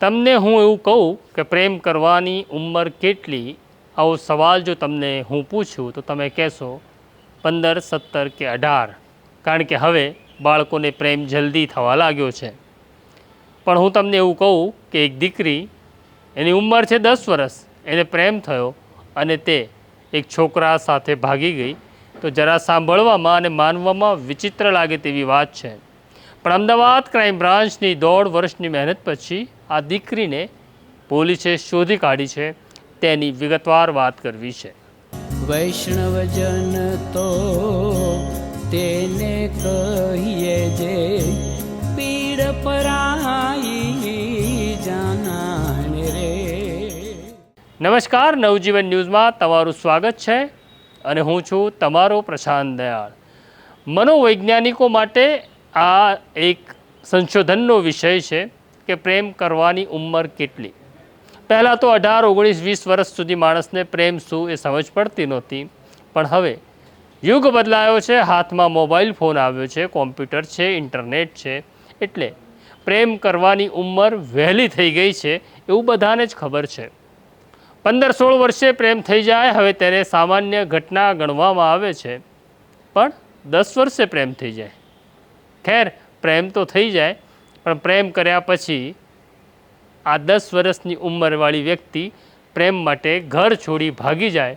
તમને હું એવું કહું કે પ્રેમ કરવાની ઉંમર કેટલી? આવો સવાલ જો તમને હું પૂછું, તો તમે કહેશો પંદર, સત્તર કે અઢાર. કારણ કે હવે બાળકોને પ્રેમ જલ્દી થવા લાગ્યો છે. પણ હું તમને એવું કહું કે એક દીકરી, એની ઉંમર છે દસ વર્ષ, એને પ્રેમ થયો અને તે એક છોકરા સાથે ભાગી ગઈ, તો જરા સાંભળવામાં અને માનવામાં વિચિત્ર લાગે તેવી વાત છે. પણ અમદાવાદ ક્રાઇમ બ્રાન્ચની દોઢ વર્ષની મહેનત પછી આ દીકરીને પોલીસે શોધી કાઢી છે તેની વિગતવાર વાત કરવી છે. વૈષ્ણવજન તો તેને કહીએ જે પીડ પરાઈ જાનાને રે. નમસ્કાર નવજીવન ન્યૂઝમાં તમારું સ્વાગત છે અને હું છું તમારો પ્રશાંત દયાળ. મનોવૈજ્ઞાનિકો માટે આ એક સંશોધનનો વિષય છે. કે પ્રેમ કરવાની ઉંમર કેટલી? પહેલાં તો અઢાર, ઓગણીસ, વીસ વર્ષ સુધી માણસને પ્રેમ શું એ સમજ પડતી નહોતી. પણ હવે યુગ બદલાયો છે, હાથમાં મોબાઈલ ફોન આવ્યો છે, કોમ્પ્યુટર છે, ઇન્ટરનેટ છે, એટલે પ્રેમ કરવાની ઉંમર વહેલી થઈ ગઈ છે એવું બધાને જ ખબર છે. પંદર, સોળ વર્ષે પ્રેમ થઈ જાય, હવે તેને સામાન્ય ઘટના ગણવામાં આવે છે. પણ દસ વર્ષે પ્રેમ થઈ જાય. ખેર, પ્રેમ તો થઈ જાય પણ પ્રેમ કર્યા પછી આ દસ વર્ષની ઉંમરવાળી વ્યક્તિ પ્રેમ માટે ઘર છોડી ભાગી જાય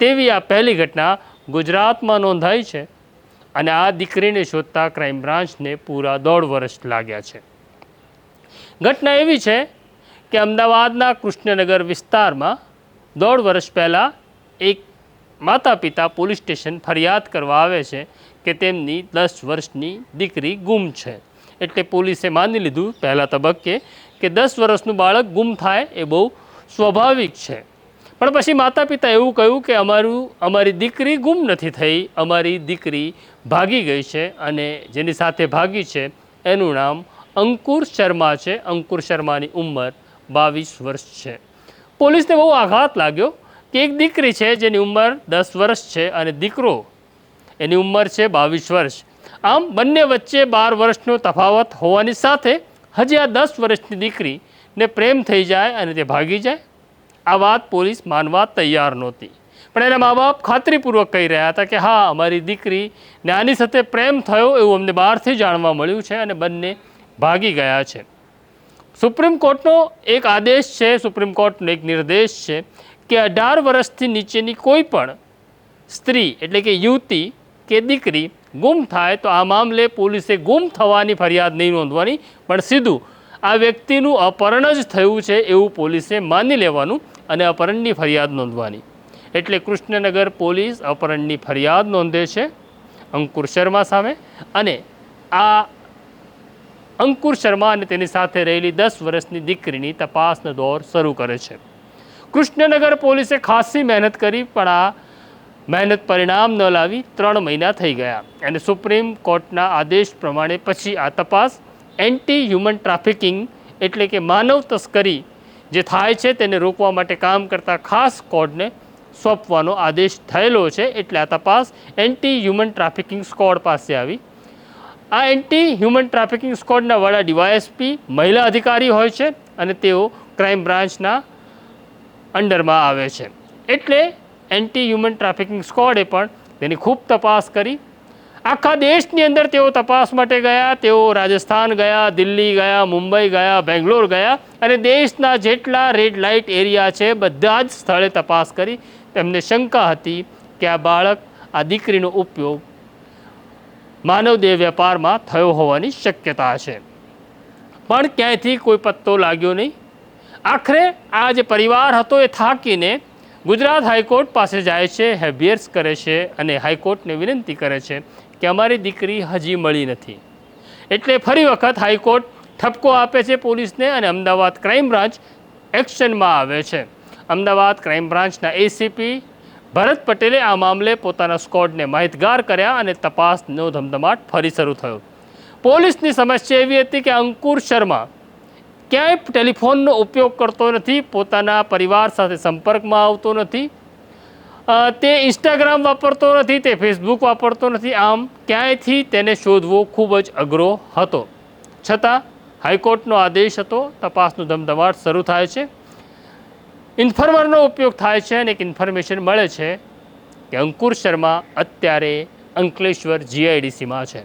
તેવી આ પહેલી ઘટના ગુજરાતમાં નોંધાઈ છે અને આ દીકરીને શોધતા ક્રાઇમ બ્રાન્ચને પૂરા દોઢ વર્ષ લાગ્યા છે. ઘટના એવી છે કે અમદાવાદના કૃષ્ણનગર વિસ્તારમાં દોઢ વર્ષ પહેલાં એક માતા પિતા પોલીસ સ્ટેશન ફરિયાદ કરવા આવે છે કે તેમની દસ વર્ષની દીકરી ગુમ છે. એટલે પોલીસે માની લીધું પહેલા તબક્કે કે દસ વર્ષનું બાળક ગુમ થાય એ બહુ સ્વાભાવિક છે. પણ પછી માતા પિતા એવું કહ્યું કે અમારું, અમારી દીકરી ગુમ નથી થઈ, અમારી દીકરી ભાગી ગઈ છે અને જેની સાથે ભાગી છે એનું નામ અંકુર શર્મા છે. અંકુર શર્માની ઉંમર બાવીસ વર્ષ છે. પોલીસને બહુ આઘાત લાગ્યો કે એક દીકરી છે જેની ઉંમર દસ વર્ષ છે અને દીકરો એની ઉંમર છે બાવીસ વર્ષ. આમ બંને વચ્ચે બાર વર્ષનો તફાવત હોવાની સાથે હજી આ દસ વર્ષની દીકરીને પ્રેમ થઈ જાય અને તે ભાગી જાય. આ વાત પોલીસ માનવા તૈયાર નહોતી. પણ એના મા બાપ ખાતરીપૂર્વક કહી રહ્યા હતા કે હા, અમારી દીકરી આની સાથે પ્રેમ થયો એવું અમને બહારથી જાણવા મળ્યું છે અને બંને ભાગી ગયા છે. સુપ્રીમ કોર્ટનો એક આદેશ છે, સુપ્રીમ કોર્ટનો એક નિર્દેશ છે કે અઢાર વર્ષથી નીચેની કોઈ પણ સ્ત્રી, એટલે કે યુવતી કે દીકરી ગુમ થાય તો આ મામલે પોલીસે ગુમ થવાની ફરિયાદ નહીં નોંધવાની, પણ સીધું આ વ્યક્તિનું અપહરણ જ થયું છે એવું પોલીસે માની લેવાનું અને અપહરણની ફરિયાદ નોંધવાની. એટલે કૃષ્ણનગર પોલીસ અપહરણની ફરિયાદ નોંધે છે અંકુર શર્મા સામે અને આ અંકુર શર્મા અને તેની સાથે રહેલી દસ વર્ષની દીકરીની તપાસનો દોર શરૂ કરે છે. કૃષ્ણનગર પોલીસે ખાસી મહેનત કરી, પણ આ મહેનત પરિણામ ન લાવી ત્રણ મહિના થઈ ગયા. અને સુપ્રીમ કોર્ટના આદેશ પ્રમાણે પછી આ તપાસ એન્ટી હ્યુમન ટ્રાફિકિંગ એટલે કે માનવ તસ્કરી જે થાય છે તેને રોકવા માટે કામ કરતા ખાસ કોડને સોંપવાનો આદેશ થયેલો છે એટલે આ તપાસ એન્ટી હ્યુમન ટ્રાફિકિંગ સ્કોડ પાસે આવી. આ એન્ટી હ્યુમન ટ્રાફિકિંગ સ્કોડના વડા ડીવાયએસપી મહિલા અધિકારી હોય છે અને તેઓ ક્રાઇમ બ્રાન્ચના અંડરમાં આવે છે. એટલે એન્ટી હ્યુમન ટ્રાફિકિંગ સ્કોડે પણ તેની ખૂબ તપાસ કરી. આખા દેશની અંદર તેઓ તપાસ માટે ગયા, તેઓ રાજસ્થાન ગયા, દિલ્હી ગયા, મુંબઈ ગયા, બેંગ્લોર ગયા અને દેશના જેટલા રેડ લાઇટ એરિયા છે, બધા જ સ્થળે તપાસ કરી. તેમને શંકા હતી કે આ બાળક, આ દીકરીનો ઉપયોગ માનવદેહ વેપારમાં થયો હોવાની શક્યતા છે. પણ ક્યાંયથી કોઈ પત્તો લાગ્યો નહીં? આખરે આ જે પરિવાર હતો એ થાકીને ગુજરાત હાઈકોર્ટ પાસે જાય છે, હેબિયર્સ કરે છે અને હાઈકોર્ટને વિનંતી કરે છે કે અમારી દીકરી હજી મળી નથી. એટલે ફરી વખત હાઈકોર્ટ ઠપકો આપે છે પોલીસને અને અમદાવાદ ક્રાઇમ બ્રાન્ચ એક્શનમાં આવે છે. અમદાવાદ ક્રાઇમ બ્રાન્ચના એસીપી ભરત પટેલે આ મામલે પોતાના સ્કોડને માહિતગાર કર્યા અને તપાસનો ધમધમાટ ફરી શરૂ થયો. પોલીસની સમસ્યા એવી હતી કે અંકુર શર્મા ક્યાંય ટેલિફોનનો ઉપયોગ કરતો નથી, પોતાના પરિવાર સાથે સંપર્કમાં આવતો નથી તે ઇન્સ્ટાગ્રામ વાપરતો નથી, તે ફેસબુક વાપરતો નથી, આમ ક્યાંયથી તેને શોધવો ખૂબ જ અઘરો હતો. છતાં, હાઈકોર્ટનો આદેશ હતો, તપાસનો ધમધમાટ શરૂ થાય છે. ઇન્ફોર્મરનો ઉપયોગ થાય છે અને એક ઇન્ફોર્મેશન મળે છે કે અંકુર શર્મા અત્યારે અંકલેશ્વર જીઆઈડીસીમાં છે.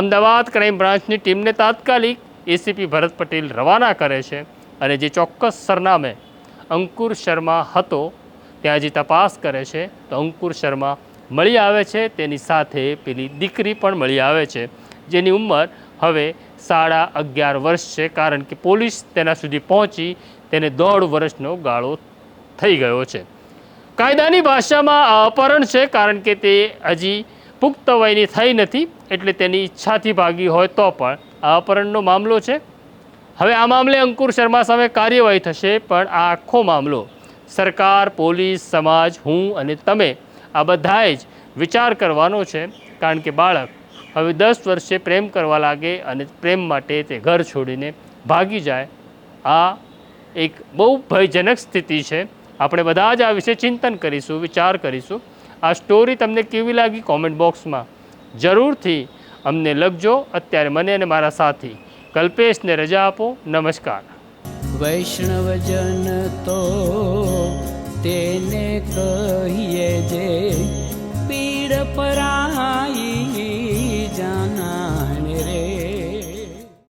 અમદાવાદ ક્રાઇમ બ્રાન્ચની ટીમને તાત્કાલિક એસીપી ભરત પટેલ રવાના કરે છે અને જે ચોક્કસ સરનામે અંકુર શર્મા હતો, ત્યાં જે તપાસ કરે છે, તો અંકુર શર્મા મળી આવે છે. તેની સાથે પેલી દીકરી પણ મળી આવે છે, જેની ઉંમર હવે સાડા અગિયાર વર્ષ છે, કારણ કે પોલીસ તેના સુધી પહોંચી તેને દોઢ વર્ષનો ગાળો થઈ ગયો છે. કાયદાની ભાષામાં અપહરણ છે, કારણ કે તે હજી પુખ્ત વયની થઈ નથી એટલે તેની ઈચ્છાથી ભાગી હોય તો પણ આ અપહરણનો મામલો છે. હવે આ મામલે અંકુર શર્મા સામે કાર્યવાહી થશે, પણ આ આખો મામલો સરકાર, પોલીસ, સમાજ, હું અને તમે આ બધાએ જ વિચાર કરવાનો છે, કારણ કે બાળક હવે દસ વર્ષે પ્રેમ કરવા લાગે અને પ્રેમ માટે તે ઘર છોડીને ભાગી જાય. આ એક બહુ ભયજનક સ્થિતિ છે. આપણે બધા જ આ વિશે ચિંતન કરીશું, વિચાર કરીશું. આ સ્ટોરી તમને કેવી લાગી કોમેન્ટ બોક્સમાં જરૂરથી અમને લખજો. અત્યારે મને અને મારા સાથી કલ્પેશને રજા આપો. નમસ્કાર. વૈષ્ણવજન તો તેને કહીએ જે પીડ પરાઈ